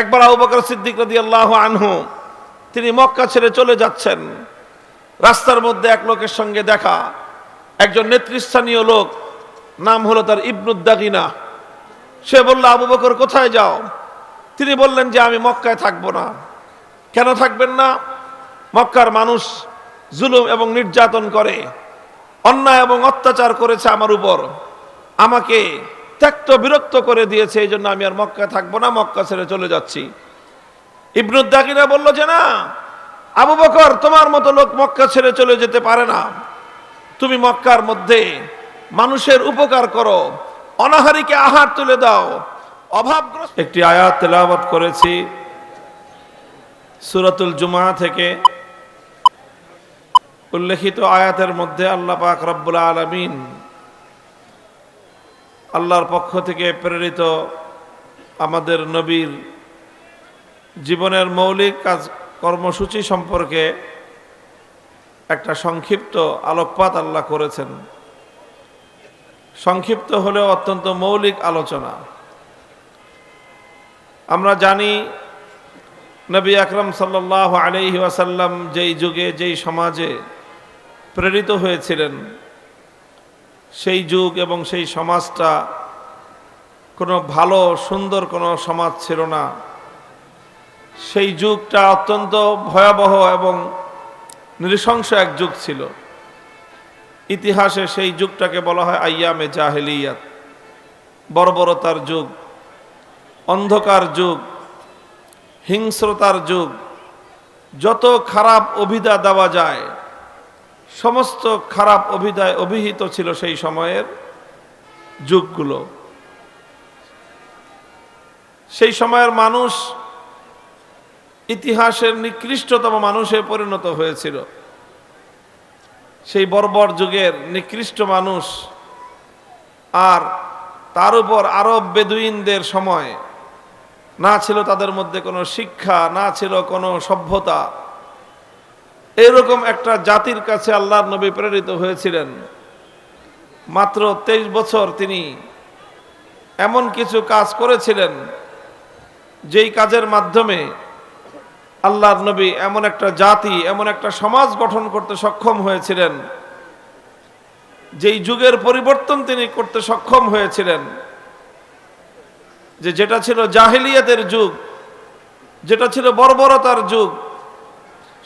একবার আবু বকর সিদ্দিক রাদিয়াল্লাহু আনহু, তিনি মক্কা ছেড়ে চলে যাচ্ছেন। রাস্তার মধ্যে এক লোকের সঙ্গে দেখা। একজন নেতৃস্থানীয় লোক, নাম হলো তার ইবনুদ্দাগিনা সে বলল, আবু বকর, কোথায় যাও? তিনি বললেন যে, আমি মক্কায় থাকব না। কেন থাকবেন না? মক্কার মানুষ জুলুম এবং নির্যাতন করে, অন্যায় এবং অত্যাচার করেছে আমার উপর। আমাকে ত্যক্ত, বিরক্ত করে দিয়েছে, এই জন্য আমি আর মক্কা থাকব না, মক্কা ছেড়ে চলে যাচ্ছি। ইবনুদ্দাকিরা বলল যে না আবু বকর তোমার মতো লোক মক্কা ছেড়ে চলে যেতে পারে না। তুমি মক্কার মধ্যে মানুষের উপকার করো, অনাহারিকে আহার তুলে দাও। অভাবগ্রস্ত একটি আয়াত তেলাওয়াত করেছি সূরাতুল জুমা থেকে। উল্লেখিত আয়াতের মধ্যে আল্লাহ পাক রব্বুল আলামিন আল্লাহর পক্ষ থেকে প্রেরিত আমাদের নবীর জীবনের মৌলিক কাজ কর্মসূচি সম্পর্কে একটা সংক্ষিপ্ত আলোকপাত আল্লাহ করেছেন। সংক্ষিপ্ত হলেও অত্যন্ত মৌলিক আলোচনা। আমরা জানি, নবী আকরম সাল্লাহ আলহি ওয়াসাল্লাম যেই যুগে, যেই সমাজে প্রেরিত হয়েছিলেন সেই যুগ এবং সেই সমাজটা কোনো ভালো, সুন্দর কোনো সমাজ ছিল না। সেই যুগটা অত্যন্ত ভয়াবহ এবং নৃশংস এক যুগ ছিল। ইতিহাসে সেই যুগটাকে বলা হয় আইয়ামে জাহেলিয়াত। বর্বরতার যুগ, অন্ধকার যুগ, হিংস্রতার যুগ। যত খারাপ অভিধা দেওয়া যায় সমস্ত খারাপ অভিধায় অভিহিত ছিল সেই সময়ের যুগগুলো। সেই সময়ের মানুষ ইতিহাসের নিকৃষ্টতম মানুষে পরিণত হয়েছিল। সেই বর্বর যুগের নিকৃষ্ট মানুষ আর তার উপর আরব বেদুইনদের সময় না ছিল তাদের মধ্যে কোনো শিক্ষা, না ছিল কোনো সভ্যতা। এরকম একটা জাতির কাছে আল্লাহর নবী প্রেরিত হয়েছিলেন। মাত্র তেইশ বছর তিনি এমন কিছু কাজ করেছিলেন, যেই কাজের মাধ্যমে আল্লাহর নবী এমন একটা জাতি, এমন একটা সমাজ গঠন করতে সক্ষম হয়েছিলেন, যেই যুগের পরিবর্তন তিনি করতে সক্ষম হয়েছিলেন, যে যেটা ছিল জাহিলিয়াতের যুগ, যেটা ছিল বর্বরতার যুগ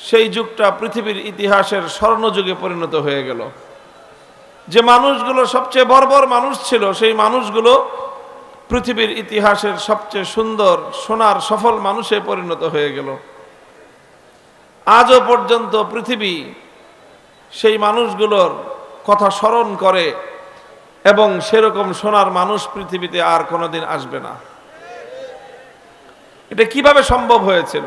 সেই যুগটা পৃথিবীর ইতিহাসের স্বর্ণযুগে পরিণত হয়ে গেল। যে মানুষগুলো সবচেয়ে বর্বর মানুষ ছিল, সেই মানুষগুলো পৃথিবীর ইতিহাসের সবচেয়ে সুন্দর, সোনার, সফল মানুষে পরিণত হয়ে গেল। আজও পর্যন্ত পৃথিবী সেই মানুষগুলোর কথা স্মরণ করে এবং সেরকম সোনার মানুষ পৃথিবীতে আর কোনোদিন আসবে না। এটা কীভাবে সম্ভব হয়েছিল?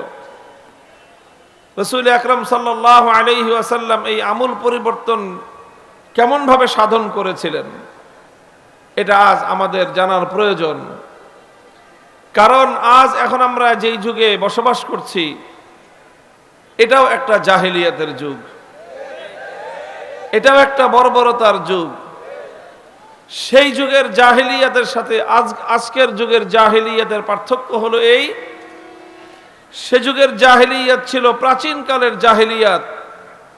রসুল আকরম সাল্লাহ আলহি আসাল্লাম এই আমূল পরিবর্তন কেমনভাবে সাধন করেছিলেন? এটা আজ আমাদের জানার প্রয়োজন। কারণ আজ এখন আমরা যেই যুগে বসবাস করছি, এটাও একটা জাহেলিয়াতের যুগ। এটাও একটা বর্বরতার যুগ। সেই যুগের জাহিলিয়াতের সাথে আজ আজকের যুগের জাহিলিয়াতের পার্থক্য হলো এই সে যুগের জাহেলিয়াত ছিল প্রাচীনকালের জাহেলিয়াত,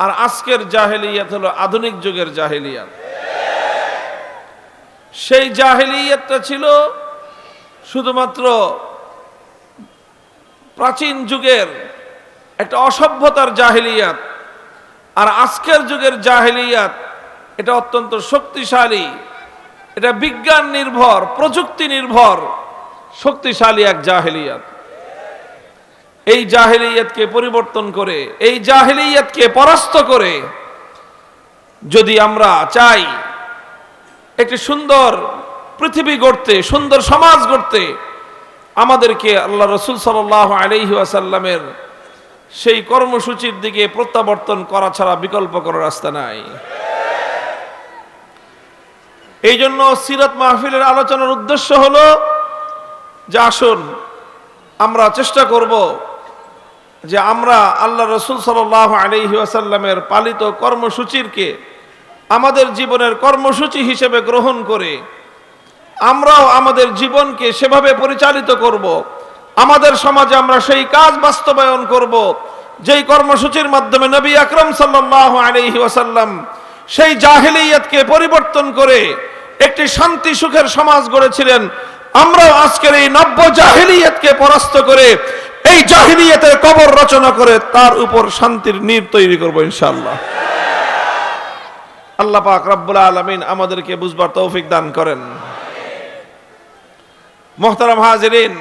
আর আজকের জাহেলিয়াত হলো আধুনিক যুগের জাহেলিয়াত। সেই জাহেলিয়াতটা ছিল শুধুমাত্র প্রাচীন যুগের একটা অসভ্যতার জাহেলিয়াত, আর আজকের যুগের জাহেলিয়াত এটা অত্যন্ত শক্তিশালী, এটা বিজ্ঞান নির্ভর, প্রযুক্তি নির্ভর, শক্তিশালী এক জাহেলিয়াত। এই জাহেলিয়াতকে পরিবর্তন করে, এই জাহেলিয়াতকে পরাস্ত করে, যদি আমরা চাই একটি সুন্দর পৃথিবী গড়তে, সুন্দর সমাজ গড়তে, আমাদেরকে আল্লাহ রসুল সাল আলহি আসাল্লামের সেই কর্মসূচির দিকে প্রত্যাবর্তন করা ছাড়া বিকল্প কোনো রাস্তা নাই। এই জন্য সিরাত মাহফিলের আলোচনার উদ্দেশ্য হলো যে আসুন, আমরা চেষ্টা করব যে আমরা আল্লাহ রসুল সাল আলহি আসাল্লামের পালিত কর্মসূচিরকে আমাদের জীবনের কর্মসূচি হিসেবে গ্রহণ করে আমরাও আমাদের জীবনকে সেভাবে পরিচালিত করব। আমাদের সমাজে আমরা সেই কাজ বাস্তবায়ন করব, যেই কর্মসূচির মাধ্যমে নবী আকরম সাল্লাহ আলহি ওয়াসাল্লাম সেই জাহিলিয়াতকে পরিবর্তন করে একটি শান্তি সুখের সমাজ গড়েছিলেন। আমরাও আজকের এই নব্য জাহিলিয়াতকে পরাস্ত করে এই জাহিলিয়াতের কবর রচনা করে তার উপর শান্তির নীর তৈরি করব ইনশাআল্লাহ। আল্লাহ পাক রব্বুল আলমিন আমাদেরকে বুঝবার তৌফিক দান করেন। মোহতারাম হাজরিন,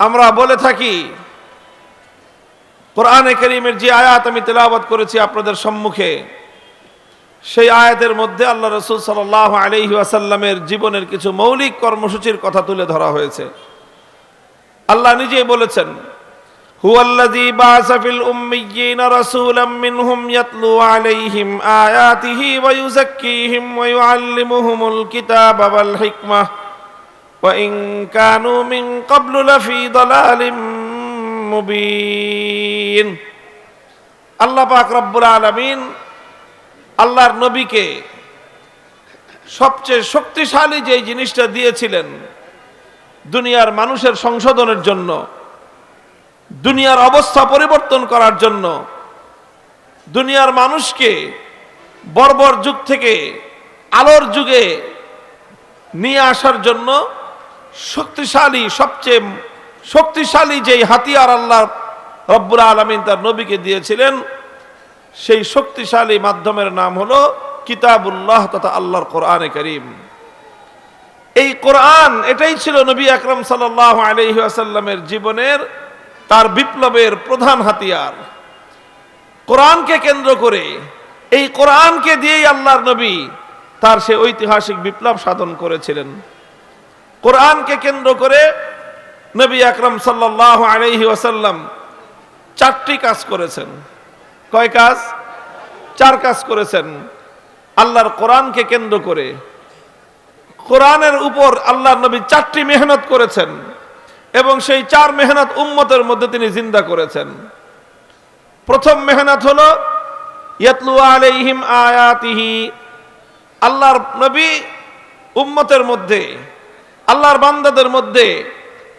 আমরা বলে থাকি, কোরআনে করিমের যে আয়াত আমি তেলাওয়াত করেছি আপনাদের সম্মুখে, সেই আয়াতের মধ্যে আল্লাহ রসুল সাল আলহি আসাল্লামের জীবনের কিছু মৌলিক কর্মসূচির কথা তুলে ধরা হয়েছে। আল্লাহ নিজেই বলেছেন, হুয়াল্লাযী বাআসা ফিল উম্মিয়িনা রাসূলাম মিনহুম ইয়াতলু আলাইহিম আয়াতিহি ওয়া ইউযাক্কিহিম ওয়া ইউআল্লিমুহুমুল কিতাবা ওয়াল হিকমাহ ওয়া ইন কানূ মিন ক্বাবলু লাফি দালালিম মুবিন। আল্লাহ পাক রব্বুল আলামিন আল্লাহর নবীকে সবচেয়ে শক্তিশালী যে জিনিসটা দিয়েছিলেন দুনিয়ার মানুষের সংশোধনের জন্য, দুনিয়ার অবস্থা পরিবর্তন করার জন্য, দুনিয়ার মানুষকে বর্বর যুগ থেকে আলোর যুগে নিয়ে আসার জন্য শক্তিশালী, সবচেয়ে শক্তিশালী যেই হাতিয়ার আল্লাহ রব্বুল আলমিন তার নবীকে দিয়েছিলেন, সেই শক্তিশালী মাধ্যমের নাম হলো কিতাবুল্লাহ তথা আল্লাহর কোরআনে করিম। এই কোরআন এটাই ছিল নবী আকরম সাল আলহি আসাল্লামের জীবনের তার বিপ্লবের প্রধান হাতিয়ার। কোরআনকে কেন্দ্র করে, এই কোরআনকে দিয়েই আল্লাহর নবী তার সে ঐতিহাসিক বিপ্লব সাধন করেছিলেন। কোরআনকে কেন্দ্র করে নবী আকরম সাল্লাহ আলহি ওয়াসাল্লাম চারটি কাজ করেছেন। কয় কাজ? চার কাজ করেছেন। আল্লাহর কোরআনকে কেন্দ্র করে কোরআনের উপর আল্লাহর নবী চারটি মেহনত করেছেন এবং সেই চার মেহনত উম্মতের মধ্যে তিনি জিন্দা করেছেন। প্রথম মেহনত হলো আয়াতিহি। আল্লাহর নবী উম্মতের মধ্যে, আল্লাহর বান্দাদের মধ্যে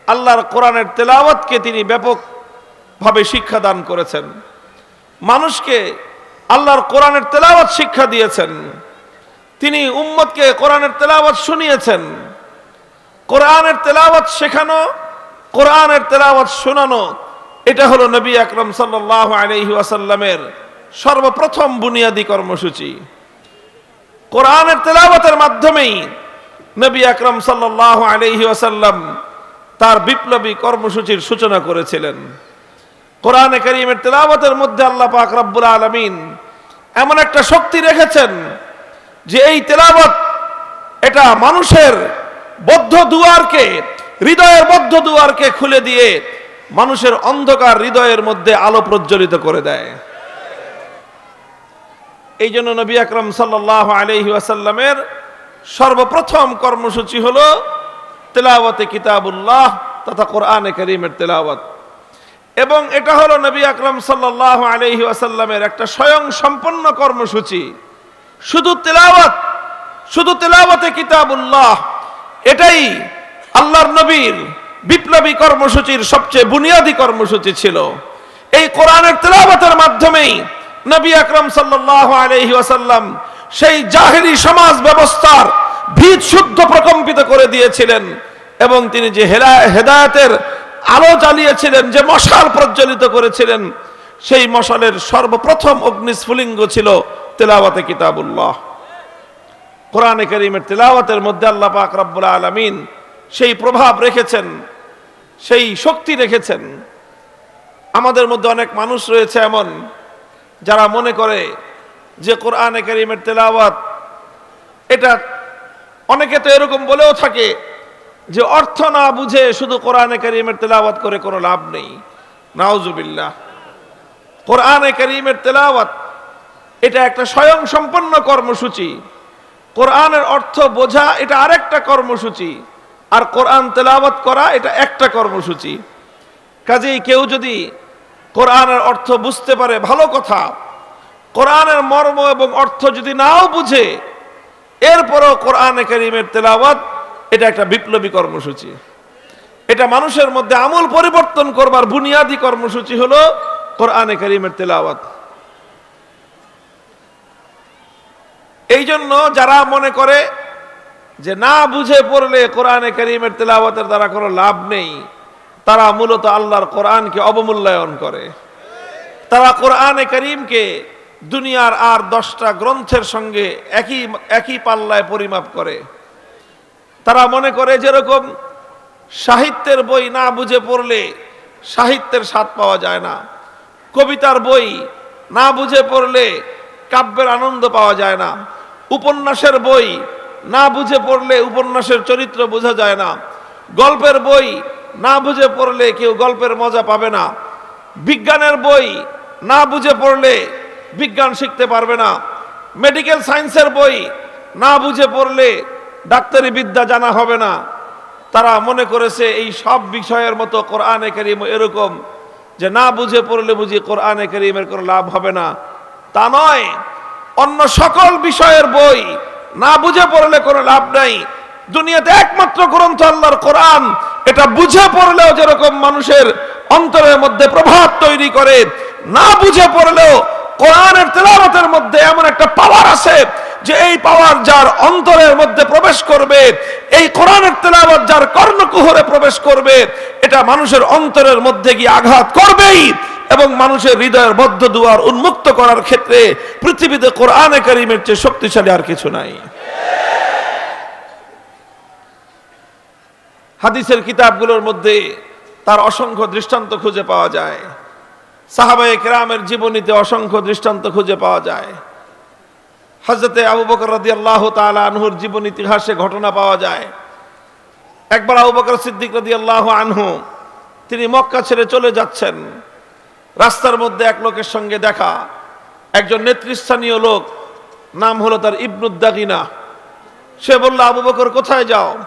আল্লাহর কোরআনের তেলাওয়াতকে তিনি ব্যাপকভাবে শিক্ষা দান করেছেন। মানুষকে আল্লাহর কোরআনের তেলাওয়াত শিক্ষা দিয়েছেন। তিনি উম্মতকে কোরআনের তেলাওয়াত শুনিয়েছেন। কোরআনের তেলাওয়াত শেখানো, কোরআনের তেলাওয়াত শোনানো, এটা হলো নবী আকরম সাল্লাহ আলহি ওয়াসাল্লামের সর্বপ্রথম বুনিয়াদী কর্মসূচি। কোরআনের তেলাওয়াতের মাধ্যমেই নবী আকরম সাল্লাহ আলহি ওয়াসাল্লাম তার বিপ্লবী কর্মসূচির সূচনা করেছিলেন। কোরআনে করিমের তেলাওয়াতের মধ্যে আল্লাহ পাক রব্বুল আলমিন এমন একটা শক্তি রেখেছেন যে এই তেলাওয়াত, এটা মানুষের বদ্ধ দুয়ারকে, হৃদয়ের বদ্ধ দুয়ারকে খুলে দিয়ে মানুষের অন্ধকার হৃদয়ের মধ্যে আলো প্রজ্বলিত করে দেয়। এই জন্য নবী আকরম সাল্লাহ আলহি সর্বপ্রথম কর্মসূচি হল তেলাওয়াতে কিতাবুল্লাহ তথা কোরআনে করিমের তেলাওয়াত। এবং এটা হলো নবী আকরম সাল্লাহ আলহি আসাল্লামের একটা স্বয়ং সম্পন্ন কর্মসূচি। শুধু তেলাওয়াত, শুধু তেলাওয়াতে কিতাবুল্লাহ, এটাই আল্লাহর নবীর বিপ্লবী কর্মসূচির সবচেয়ে বুনিয়াদী কর্মসূচি ছিল। এই কোরআনের তেলাওয়াতের মাধ্যমেই নবী আকরম সাল্লাহ আলহি ওয়াসাল্লাম সেই জাহেরি সমাজ ব্যবস্থার ভিত শুদ্ধ প্রকম্পিত করে দিয়েছিলেন এবং তিনি যে হেদায়তের আলো জ্বালিয়েছিলেন, যে মশাল প্রজ্বলিত করেছিলেন, সেই মশালের সর্বপ্রথম অগ্নিস্ফুলিঙ্গ ছিল তেলাওয়াতে কিতাবুল্লাহ। কোরআনে করিমের তেলাওয়াতের মধ্যে আল্লাহ পাক রব্বুল আলমিন সেই প্রভাব রেখেছেন, সেই শক্তি রেখেছেন। আমাদের মধ্যে অনেক মানুষ রয়েছে এমন, যারা মনে করে যে কোরআনে করিমের তেলাওয়াত, এটা অনেকে তো এরকম বলেও থাকে যে অর্থ না বুঝে শুধু কোরআনে করিমের তেলাওয়াত করে কোনো লাভ নেই। নাউজুবিল্লাহ। কোরআনে করিমের তেলাওয়াত এটা একটা স্বয়ং সম্পন্ন কর্মসূচি। কোরআনের অর্থ বোঝা, এটা আরেকটা কর্মসূচি। আর কোরআন তেলাওয়াত করা, এটা একটা কর্মসূচি। কাজেই কেউ যদি কোরআনের অর্থ বুঝতে পারে, ভালো কথা। কোরআনের মর্ম এবং অর্থ যদি নাও বুঝে, এরপরও কোরআনে করিমের তেলাওয়াত, এটা একটা বিপ্লবী কর্মসূচি। এটা মানুষের মধ্যে আমূল পরিবর্তন করবার বুনিয়াদী কর্মসূচি হলো কোরআনে করিমের তেলাওয়াত। এই জন্য যারা মনে করে যে না বুঝে পড়লে কোরআনে করিমের তেলাওয়াতের দ্বারা কোনো লাভ নেই, তারা মূলত আল্লাহর কোরআনকে অবমূল্যায়ন করে। তারা কোরআনে করিমকে দুনিয়ার আর দশটা গ্রন্থের সঙ্গে একই একই পাল্লায় পরিমাপ করে। তারা মনে করে যেরকম সাহিত্যের বই না বুঝে পড়লে সাহিত্যের স্বাদ পাওয়া যায় না। কবিতার বই না বুঝে পড়লে কাব্যের আনন্দ পাওয়া যায় না। উপন্যাসের বই না বুঝে পড়লে উপন্যাসের চরিত্র বোঝা যায় না। গল্পের বই না বুঝে পড়লে কেউ গল্পের মজা পাবে না। বিজ্ঞানের বই না বুঝে পড়লে বিজ্ঞান শিখতে পারবে না। মেডিকেল সায়েন্সের বই না বুঝে পড়লে ডাক্তারি বিদ্যা জানা হবে না। তারা মনে করেছে এই সব বিষয়ের মতো কোরআনে করিম এরকম যে না বুঝে পড়লে বুঝি কোরআনে করিমের কোনো লাভ হবে না। তা নয় অন্য সকল বিষয়ের বই না বুঝে পড়লে কোনো লাভ নাই। দুনিয়াতে একমাত্র গ্রন্থ আল্লাহর কোরআন। এটা বুঝে পড়লেও যেরকম মানুষের অন্তরের মধ্যে প্রভাব তৈরি করে, না বুঝে পড়লেও কোরআনের তেলাওয়াতের মধ্যে এমন একটা পাওয়ার আছে যে এই পাওয়ার যার অন্তরের মধ্যে প্রবেশ করবে, এই কোরআনের তেলাওয়াত যার কর্ণকুহরে প্রবেশ করবে, এটা মানুষের অন্তরের মধ্যে গিয়ে আঘাত করবেই। এবং মানুষের হৃদয়ের বদ্ধ দুয়ার উন্মুক্ত করার ক্ষেত্রে পৃথিবীতে কোরআনে কারিমের চেয়ে শক্তিশালী আর কিছু নাই। হাদিসের কিতাবগুলোর মধ্যে তার অসংখ্য দৃষ্টান্ত খুঁজে পাওয়া যায়। সাহাবায়ে কেরামের জীবনীতে অসংখ্য দৃষ্টান্ত খুঁজে পাওয়া যায়। হজরতে আবু বকর রাদি আল্লাহ তালা আনহুর জীবন ইতিহাসে ঘটনা পাওয়া যায়। একবার আবু বকর সিদ্দিক রাদি আল্লাহ আনহু, তিনি মক্কা ছেড়ে চলে যাচ্ছেন। রাস্তার মধ্যে এক লোকের সঙ্গে দেখা। একজন নেতৃস্থানীয় লোক, নাম হলো তার ইবনুদ্দাগিনা। সে বলল, আবু বকর, কোথায় যাও?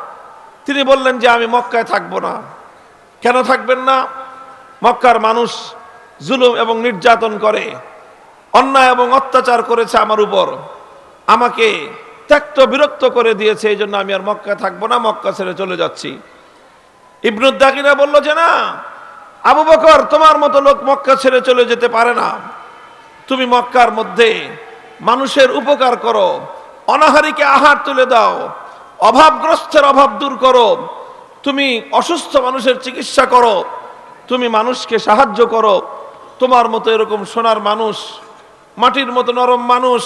তিনি বললেন যে, আমি মক্কায় থাকব না। কেন থাকবেন না? মক্কার মানুষ জুলুম এবং নির্যাতন করে, অন্যায় এবং অত্যাচার করেছে আমার উপর। আমাকে ত্যক্ত, বিরক্ত করে দিয়েছে, এই জন্য আমি আর মক্কা থাকব না, মক্কা ছেড়ে চলে যাচ্ছি। ইবনুদ্দাকিরা বলল যে, না আবু বকর, তোমার মতো লোক মক্কা ছেড়ে চলে যেতে পারে না। তুমি মক্কার মধ্যে মানুষের উপকার করো, অনাহারীকে আহার তুলে দাও, অভাবগ্রস্তের অভাব দূর করো, তুমি অসুস্থ মানুষের চিকিৎসা করো, তুমি মানুষকে সাহায্য করো। তোমার মতো এরকম সোনার মানুষ, মাটির মতো নরম মানুষ,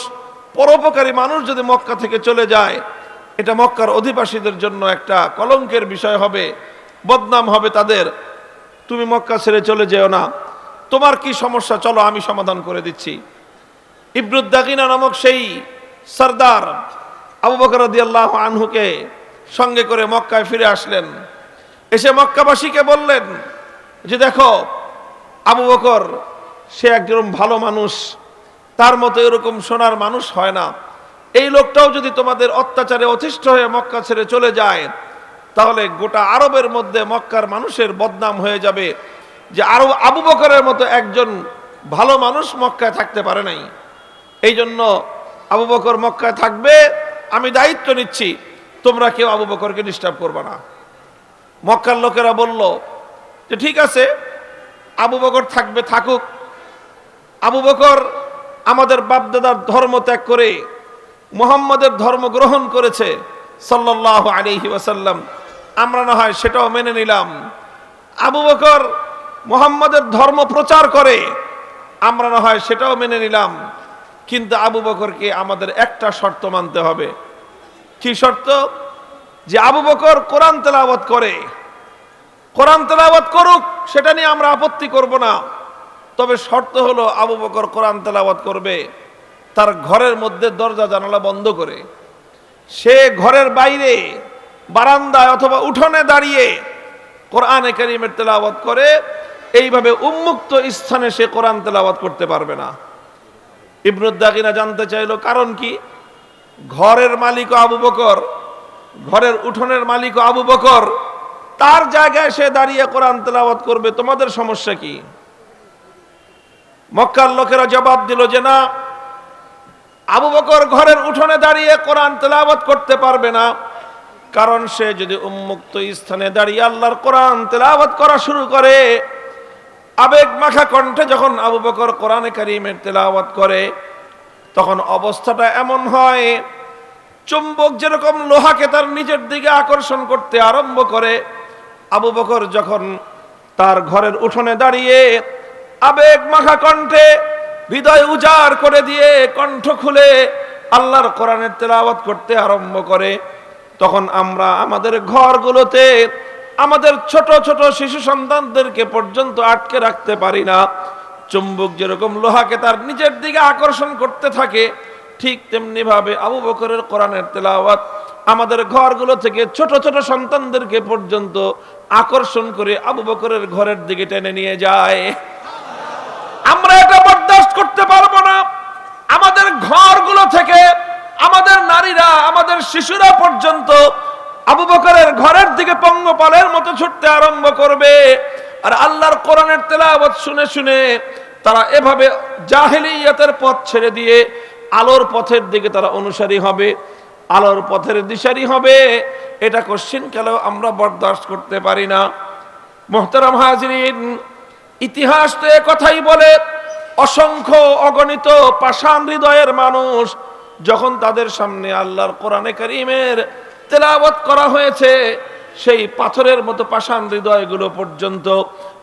পরোপকারী মানুষ যদি মক্কা থেকে চলে যায়, এটা মক্কার অধিবাসীদের জন্য একটা কলঙ্কের বিষয় হবে, বদনাম হবে তাদের। তুমি মক্কা ছেড়ে চলে যেও না। তোমার কি সমস্যা? চলো, আমি সমাধান করে দিচ্ছি। ইবরুদ্দাকিনা নামক সেই সর্দার আবু বকর আল্লাহ আনহুকে সঙ্গে করে মক্কায় ফিরে আসলেন। এসে মক্কাবাসীকে বললেন যে, দেখো, আবু বকর, সে একজন ভালো মানুষ। তার মতো এরকম সোনার মানুষ হয় না। এই লোকটাও যদি তোমাদের অত্যাচারে অতিষ্ঠ হয়ে মক্কা ছেড়ে চলে যায় তাহলে গোটা আরবের মধ্যে মক্কার মানুষের বদনাম হয়ে যাবে যে আরও আবু বকরের মতো একজন ভালো মানুষ মক্কায় থাকতে পারে নাই। এই জন্য আবু বকর মক্কায় থাকবে, আমি দায়িত্ব নিচ্ছি, তোমরা কেউ আবু বকরকে ডিস্টার্ব করবে না। মক্কার লোকেরা বলল যে ঠিক আছে, আবু বকর থাকবে, থাকুক। আবু বকর আমাদের বাপদাদার ধর্ম ত্যাগ করে মুহাম্মাদের ধর্ম গ্রহণ করেছে সাল্লাহ আলিহি ওয়াসাল্লাম। আমরা না হয় সেটাও মেনে নিলাম। আবু বকর মুহাম্মাদের ধর্ম প্রচার করে, আমরা না হয় সেটাও মেনে নিলাম। কিন্তু আবু বকরকে আমাদের একটা শর্ত মানতে হবে। কি শর্ত? যে আবু বকর কোরআন তেলাওয়াত করে। কোরআন তেলাওয়াত করুক, সেটা নিয়ে আমরা আপত্তি করব না। তবে শর্ত হলো আবু বকর কোরআন তেলাওয়াত করবে, তার ঘরের মধ্যে দরজা জানালা বন্ধ করে। সে ঘরের বাইরে বারান্দায় অথবা উঠোনে দাঁড়িয়ে কোরআনে করিমের তেলাওয়াত করে, এইভাবে উন্মুক্ত স্থানে সে কোরআন তেলাওয়াত করতে পারবে না। ইবনুদ্দাকিনা জানতে চাইলো, কারণ কি? ঘরের মালিক আবু বকর, ঘরের উঠোনের মালিক আবু বকর। তার জায়গায় সে দাঁড়িয়ে কোরআন তেলাওয়াত করবে, তোমাদের সমস্যা কি? মক্কার লোকেরা জবাব দিল যে না, আবু বকর ঘরের উঠোনে দাঁড়িয়ে কোরআন তেলাওয়াত করতে পারবে না। কারণ সে যদি উন্মুক্ত স্থানে দাঁড়িয়ে আল্লাহর কোরআন তেলাওয়াত করা শুরু করে, আবেগ মাখা কণ্ঠে যখন আবু বকর কোরআনে কারিমের তেলাওয়াত করে, তখন অবস্থাটা এমন হয়, চুম্বক যেরকম লোহাকে তার নিজের দিকে আকর্ষণ করতে আরম্ভ করে, আবু বকর যখন তার ঘরের উঠোনে দাঁড়িয়ে আবেগ মাখা কণ্ঠে হৃদয় উজাড় করে দিয়ে কণ্ঠ খুলে আল্লাহর কোরআনের তেলাওয়াত করতে আরম্ভ করে তখন আমরা আমাদের ঘরগুলোতে আমাদের ছোট ছোট শিশু সন্তানদেরকে পর্যন্ত আটকে রাখতে পারি না। চুম্বক যেরকম লোহাকে তার নিজের দিকে আকর্ষণ করতে থাকে, ঠিক তেমনি ভাবে আবু বকরের কোরআনের তেলাওয়াত আমাদের ঘরগুলো থেকে ছোট ছোট সন্তানদেরকে পর্যন্ত আকর্ষণ করে আবু বকরের ঘরের দিকে টেনে নিয়ে যায়। আমরা এটা বরদাস্ত করতে পারব না। আমাদের ঘরগুলো থেকে আমাদের নারীরা, আমাদের শিশুরা পর্যন্ত আবু বকরের ঘরের দিকে পঙ্গপালের মতো ছুটতে আরম্ভ করবে। আর আল্লাহর কোরআনের তেলাওয়াত শুনে শুনে তারা এভাবে জাহেলিয়াতের পথ ছেড়ে দিয়ে আলোর পথের দিকে তারা অনুসারী হবে, আলোর পথের দিশারি হবে। এটা কোশ্চিন কালেও আমরা বরদাস্ত করতে পারি না। মোহতারাম হাজরিন, ইতিহাস তো কথাই বলে, অসংখ্য অগণিত পাষাণ হৃদয়ের মানুষ যখন তাদের সামনে আল্লাহর কোরআনে করিমের তেলাওয়াত করা হয়েছে, সেই পাথরের মতো পাষাণ হৃদয়গুলো পর্যন্ত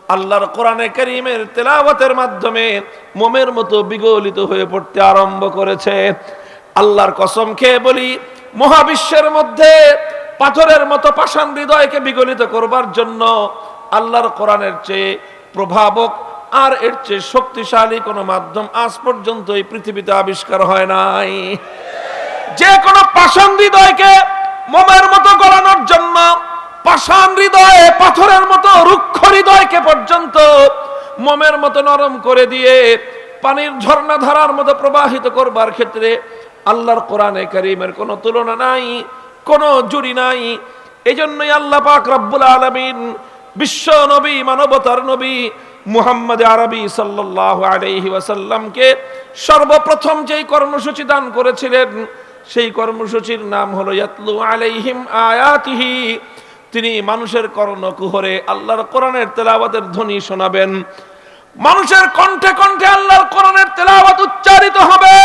আল্লাহর কোরআনে করিমের তেলাওয়াতের মাধ্যমে মোমের মতো বিগলিত হয়ে পড়তে আরম্ভ করেছে। আল্লাহর কসম খেয়ে বলি, মহাবিশ্বের মধ্যে পাথরের মতো পাষাণ হৃদয়কে বিগলিত করবার জন্য আল্লাহর কোরআনের চেয়ে প্রভাবক আর এর চেয়ে শক্তিশালী কোনো মাধ্যম আজ পর্যন্ত এই পৃথিবীতে আবিষ্কার হয় নাই। যে কোনো পাষাণ হৃদয়কে মোমের মতো গলানোর জন্য পাষাণ হৃদয়ে পাথরের মতো রুক্ষ হৃদয়কে পর্যন্ত মোমের মতো নরম করে দিয়ে পানির ঝর্ণা ধারার মতো প্রবাহিত করবার ক্ষেত্রে আল্লাহর কোরআনে করিমের কোনো তুলনা নাই, কোনো জুড়ি নাই। এই জন্যই আল্লাহ পাক রব্বুল আলমিন বিশ্ব নবী, মানবতার নবী মুহাম্মদ আরবি সাল্লাল্লাহু আলাইহি ওয়াসাল্লামকে সর্বপ্রথম যেই কর্মসূচি দান করেছিলেন, সেই কর্মসূচির নাম হলো, ইয়াতলু আলাইহিম আয়াতিহি তিনি মানুষের কর্ণকুহরে আল্লাহর কোরআনের তেলাওয়াতের ধ্বনি শোনাবেন। মানুষের কণ্ঠে কণ্ঠে আল্লাহর কোরআনের তেলাওয়াত উচ্চারিত হবে।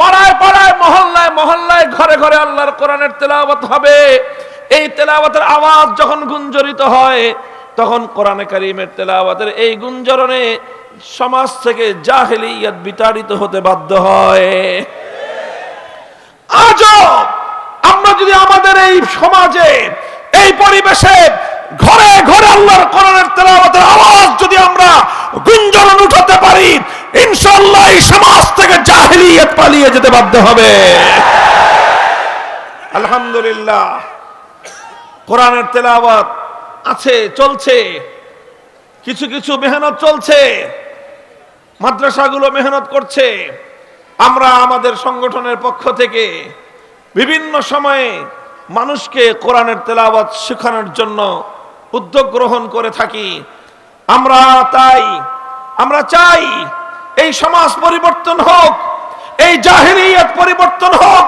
পাড়ায় পাড়ায়, মহল্লায় মহল্লায়, ঘরে ঘরে আল্লাহর কোরআনের তেলাওয়াত হবে। এই তেলাওয়াতের আওয়াজ যখন গুঞ্জরিত হয় তখন কোরআনে কারিমের তেলাওয়াতের এই গুঞ্জরণে সমাজ থেকে জাহেলিয়াত বিতাড়িত হতে বাধ্য হয়। আজও আমরা যদি আমাদের এই সমাজে, এই পরিবেশে ঘরে ঘরে আল্লাহর কোরআনের তেলাওয়াতের আওয়াজ যদি আমরা গুঞ্জরণ উঠাতে পারি, ইনশাআল্লাহ এই সমাজ থেকে জাহেলিয়াত পালিয়ে যেতে বাধ্য হবে। আলহামদুলিল্লাহ, কোরআনের তেলাওয়াত আছে, চলছে। কিছু কিছু মেহনত চলছে। মাদ্রাসাগুলো মেহনত করছে। আমরা আমাদের সংগঠনের পক্ষ থেকে বিভিন্ন সময়ে মানুষকে কোরআনের তেলাওয়াত শেখানোর জন্য উদ্যোগ গ্রহণ করে থাকি। আমরা তাই, আমরা চাই এই সমাজ পরিবর্তন হোক, এই জাহিরিয়াত পরিবর্তন হোক,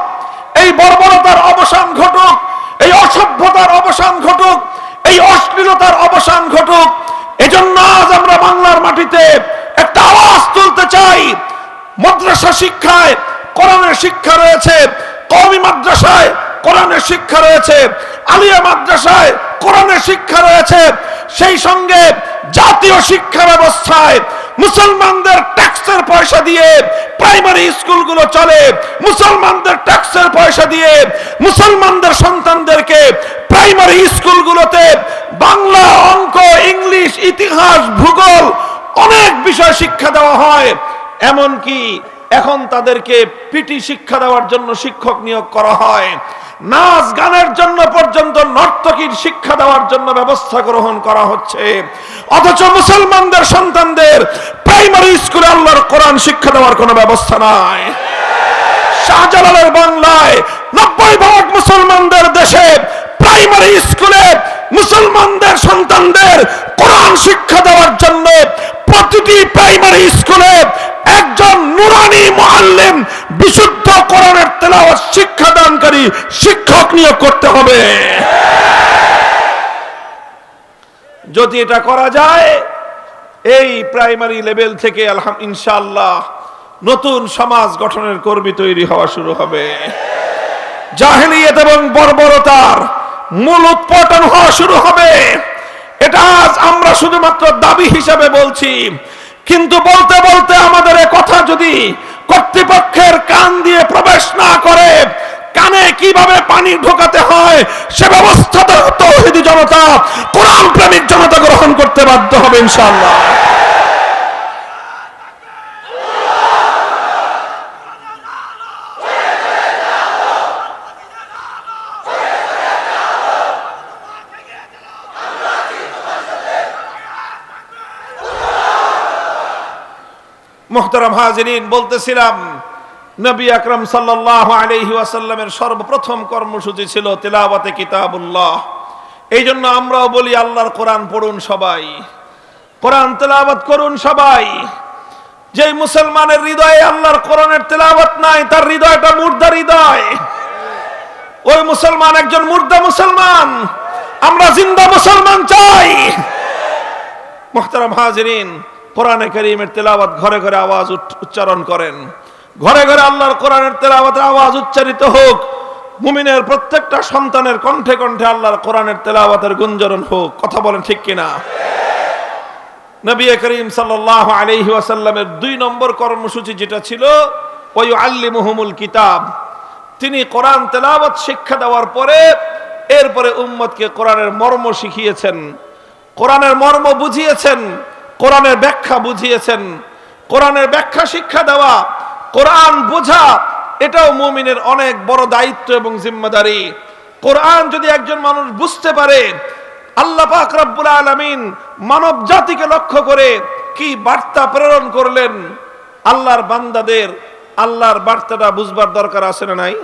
এই বর্বরতার অবসান ঘটুক, এই অসভ্যতার অবসান ঘটুক এই অশ্লীলতার অবসান ঘটুক। এজন্য আজ আমরা বাংলার মাটিতে একটা আওয়াজ তুলতে চাই। মাদ্রাসা শিক্ষায় কোরআনের শিক্ষা রয়েছে, কওমি মাদ্রাসায় কোরআনের শিক্ষা রয়েছে, আলিয়া মাদ্রাসায় কোরআনের শিক্ষা রয়েছে। সেই সঙ্গে জাতীয় শিক্ষা ব্যবস্থায় মুসলমানদের ট্যাক্সের পয়সা দিয়ে প্রাইমারি স্কুলগুলো চলে, মুসলমানদের ট্যাক্সের পয়সা দিয়ে মুসলমানদের সন্তানদেরকে প্রাইমারি স্কুলগুলোতে বাংলা অঙ্ক, ইংলিশ, ইতিহাস, ভূগোল অনেক বিষয় শিক্ষা দেওয়া হয়। এমনকি এখন তাদেরকে পিটি শিক্ষা দেওয়ার জন্য শিক্ষক নিয়োগ করা হয়। নাচ গানের জন্য পর্যন্ত নর্তকীর শিক্ষা দেওয়ার জন্য ব্যবস্থা গ্রহণ করা হচ্ছে। অথচ মুসলমানদের সন্তানদের প্রাইমারি স্কুলে আল্লাহর কোরআন শিক্ষা দেওয়ার কোনো ব্যবস্থা নাই। শাহজালালের বাংলায় নব্বই ভাগ মুসলমানদের দেশে প্রাইমারি স্কুলে মুসলমানদের, সন্তানদের কোরআন শিক্ষা দেওয়ার জন্য প্রতিটি প্রাইমারি স্কুলে একজন নুরানি মুআল্লিম বিশুদ্ধ কোরআনের তেলাওয়াত শিক্ষাদানকারী শিক্ষক নিয়োগ করতে হবে। যদি এটা করা যায়, এই প্রাইমারি লেভেল থেকে আলহাম ইনশাআল্লাহ নতুন সমাজ গঠনের কর্মী তৈরি হওয়া শুরু হবে। জাহেলিয়ত এবং বর্বরতার মূল উৎপাটন হওয়া শুরু হবে। এটা আজ আমরা শুধুমাত্র দাবি হিসাবে বলছি। কিন্তু বলতে বলতে আমাদের কথা যদি কর্তৃপক্ষের কান দিয়ে প্রবেশ না করে, কানে কীভাবে পানি ঢোকাতে হয়, সে ব্যবস্থা তো জনতা, কোরআন প্রেমিক জনতা গ্রহণ করতে বাধ্য হবে ইনশাআল্লাহ। মোহতারাম হাজিরিন, বলতেছিলাম, নবী আকরম সাল্লাল্লাহু আলাইহি ওয়াসাল্লামের সর্বপ্রথম কর্মসূচি ছিল তিলাওয়াতে কিতাবুল্লাহ। এই জন্য আমরাও বলি, আল্লাহর কোরআন পড়ুন সবাই। কোরআন তেলাওয়াত করুন সবাই। যেই মুসলমানের হৃদয়ে আল্লাহর কোরআনের তেলাওয়াত নাই, তার হৃদয়টা মুর্দা হৃদয়। ওই মুসলমান একজন মুর্দা মুসলমান। আমরা জিন্দা মুসলমান চাই। মোহতারাম হাজিরিন কোরআনে করিমের তেলাওয়াত ঘরে ঘরে আওয়াজ উচ্চারণ করেন। ঘরে ঘরে আল্লাহর কোরআনের তেলাওয়াতের আওয়াজ উচ্চারিত হোক। মুমিনের প্রত্যেকটা সন্তানের কণ্ঠে কণ্ঠে আল্লাহর কোরআনের তেলাওয়াতের গুঞ্জরণ হোক। কথা বলেন ঠিক কিনা? নবী করিম সাল্লাল্লাহু আলাইহি ওয়াসাল্লামের দুই নম্বর কর্মসূচি যেটা ছিল ওই আল্লিমুহুমুল কিতাব। তিনি কোরআন তেলাওয়াত শিক্ষা দেওয়ার পরে এরপরে উম্মতকে কোরআনের মর্ম শিখিয়েছেন। কোরআনের মর্ম বুঝিয়েছেন। কোরআনের ব্যাখ্যা বুঝিয়েছেন। কোরআনের ব্যাখ্যা শিক্ষা দেওয়া, কোরআন বোঝা, এটাও মুমিনের অনেক বড় দায়িত্ব এবং জিম্মাদারি। কোরআন যদি একজন মানুষ বুঝতে পারে, আল্লাহ পাক রব্বুল আলামিন মানব জাতিকে লক্ষ্য করে কি বার্তা প্রেরণ করলেন, আল্লাহর বান্দাদের, আল্লাহর বার্তাটা বুঝবার দরকার আছে না নাই?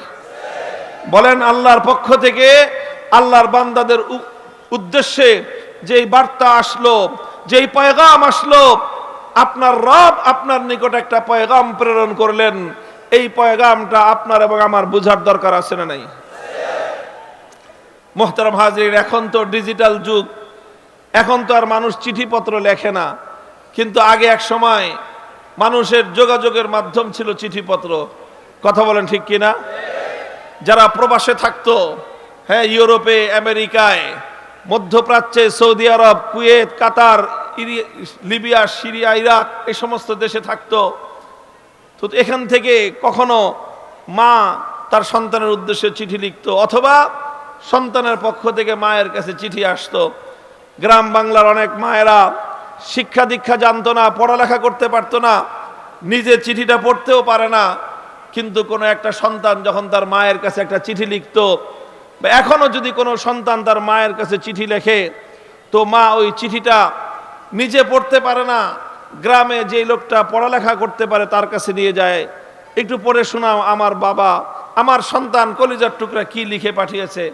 বলেন, আল্লাহর পক্ষ থেকে আল্লাহর বান্দাদের উদ্দেশ্যে যেই বার্তা আসলো যেই পয়গাম আসলো, আপনার রব আপনার নিকট একটা পয়গাম প্রেরণ করলেন। এই পয়গামটা আপনার এবং আমার বুঝার দরকার আছে না নাই? মোহতারাম হাজির এখন তো ডিজিটাল যুগ। এখন তো আর মানুষ চিঠিপত্র লেখে না। কিন্তু আগে এক সময় মানুষের যোগাযোগের মাধ্যম ছিল চিঠিপত্র। কথা বলেন ঠিক কিনা? যারা প্রবাসে থাকতো হ্যাঁ ইউরোপে, আমেরিকায় মধ্যপ্রাচ্যে, Saudi Arab, Kuwait, Qatar Libya, Syria, Iraq এই সমস্ত দেশে থাকতো। তো এখান থেকে কখনো মা তার সন্তানের উদ্দেশ্যে চিঠি লিখত অথবা সন্তানের পক্ষ থেকে মায়ের কাছে চিঠি আসতো। গ্রাম বাংলার অনেক মায়েরা শিক্ষা দীক্ষা জানতো না, পড়ালেখা করতে পারতো না, নিজে চিঠিটা পড়তেও পারে না। কিন্তু কোনো একটা সন্তান যখন তার মায়ের কাছে একটা চিঠি লিখতো বা এখনও যদি কোনো সন্তান তার মায়ের কাছে চিঠি লেখে, তো মা ওই চিঠিটা নিজে পড়তে পারে না, গ্রামে যে লোকটা পড়ালেখা করতে পারে তার কাছে নিয়ে যায়। একটু পড়ে শোনাও আমার বাবা, আমার সন্তান কলিজার টুকরা কি লিখে পাঠিয়েছে।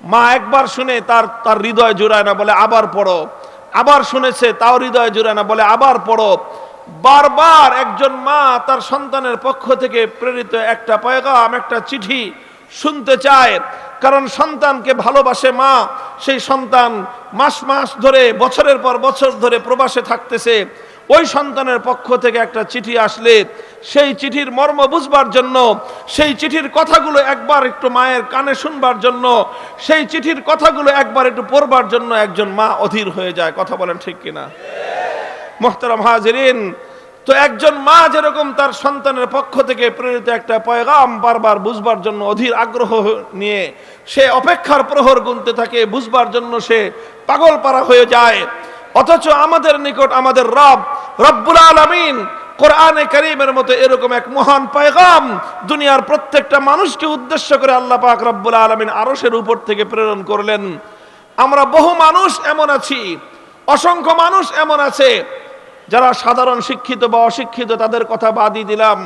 মা একবার শুনে তার তার হৃদয় জোড়ায় না, বলে আবার পড়ো। আবার শুনেছে, তাও হৃদয় জোড়ায় না, বলে আবার পড়ো। বারবার একজন মা তার সন্তানের পক্ষ থেকে প্রেরিত একটা পয়গাম, একটা চিঠি শুনতে চায়, কারণ সন্তানকে ভালোবাসে মা, সেই সন্তান মাস মাস ধরে, বছরের পর বছর ধরে প্রবাসে থাকতেছে। ওই সন্তানের পক্ষ থেকে একটা চিঠি আসলে, সেই চিঠির মর্ম বুঝবার জন্য, সেই চিঠির কথাগুলো একবার একটু মায়ের কানে শুনবার জন্য, সেই চিঠির কথাগুলো একবার একটু পড়বার জন্য একজন মা অধীর হয়ে যায়। কথা বলেন ঠিক কিনা? মোহতারাম হাজিরিন তো একজন মা যেরকম তার সন্তানের পক্ষ থেকে প্রেরিত একটা পয়গাম বারবার বুঝবার জন্য অধীর আগ্রহ নিয়ে সে অপেক্ষার প্রহর গুনতে থাকে, বুঝবার জন্য সে পাগল পারা হয়ে যায়। অথচ আমাদের নিকট আমাদের রব, রব্বুল আলামিন কোরআনে করিমের মতো এরকম এক মহান পয়গাম দুনিয়ার প্রত্যেকটা মানুষকে উদ্দেশ্য করে আল্লাহ পাক রব্বুল আলামিন আরশের উপর থেকে প্রেরণ করলেন। আমরা বহু মানুষ এমন আছি, অসংখ্য মানুষ এমন আছে যারা সাধারণ শিক্ষিত বা অশিক্ষিত তাদের কথা বাদই দিলাম।